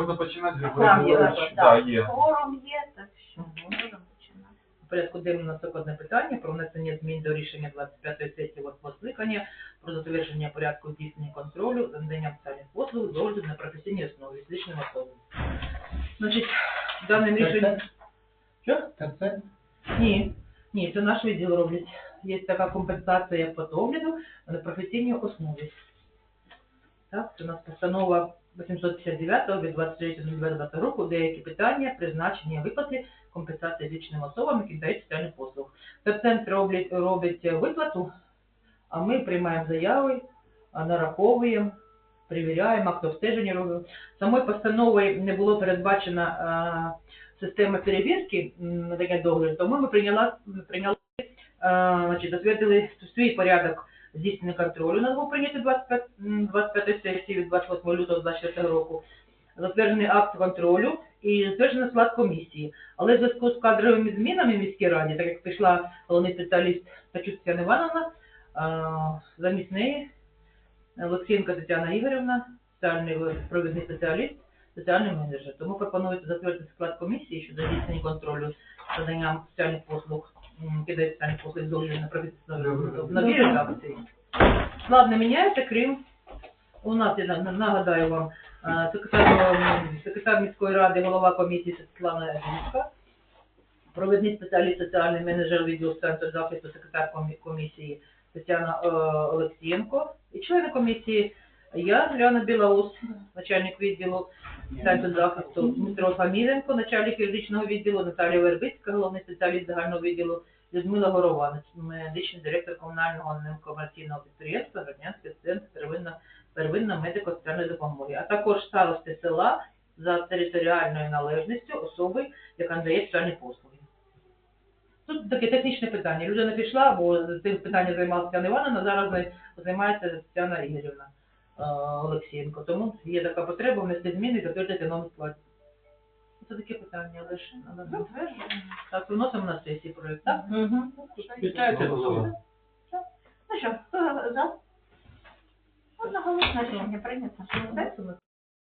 Можна починати Так, є, Так, так. є. Форум є, так що можемо починати. Порядку денному у нас одне питання про внесення змін до рішення 25-ї сесії восьмого скликання про затвердження порядку здійснення контролю за наданням соціальних послуг з огляду на професійній основі фізичним особам. Значить, даним рішенням... Що? ТЦ? Ні, ні, це наш відділ роблять. Є така компенсація по догляду на професійній основі. Так, це у нас постанова 859 від 23.09.20 року, деякі питання, призначення виплати, компенсації фізичним особам, які дають соціальних послуг. Центр роблять, робить виплату, а ми приймаємо заяви, а, нараховуємо, перевіряємо, акт обстеження робимо. Самою постановою не було передбачена а, система перевірки м, надання догляду, тому ми прийняла, прийняли, е, значить, затвердили свій порядок здійснення контролю. Нас був прийнятий 25, 25 сесії від 28 лютого 24 року. Затверджений акт контролю і затверджений склад комісії. Але в зв'язку з кадровими змінами в міській раді, так як пішла головний спеціаліст Тачук Тетяна е, замість неї Олексієнко Тетяна Ігорівна, соціальний провідний спеціаліст, соціальний менеджер. Тому пропонується затвердити склад комісії щодо здійснення контролю наданням соціальних послуг, кидають соціальних послуг з на новій редакції. Склад не міняється, крім у нас, я нагадаю вам, секретар, секретар міської ради, голова комісії Світлана Жінська, провідний спеціаліст, соціальний менеджер відділу центру захисту, секретар комісії Тетяна е, Олексієнко. І члени комісії я, Уляна Білоус, начальник відділу центру захисту, Дмитро Фаміленко, начальник юридичного відділу, Наталія Вербицька, головний спеціаліст загального відділу, Людмила Горова, медичний директор комунального некомерційного підприємства Роднянський центр первинна, первинна медико-соціальної допомоги, а також старости села за територіальною належністю особи, яка надає соціальні послуги. Тут таке технічне питання. Людина пішла, бо цим питанням займалася Івановна, зараз займається Тетяна Ігорівна Олексієнко. Тому є така потреба внести зміни і затвердити нову склад. Це таке питання лише. надо Затверджуємо. Так, виносимо на сесії проєкт, так? Угу. Вітайте, голова. Ну що, хто за? Одноголосне рішення прийнято.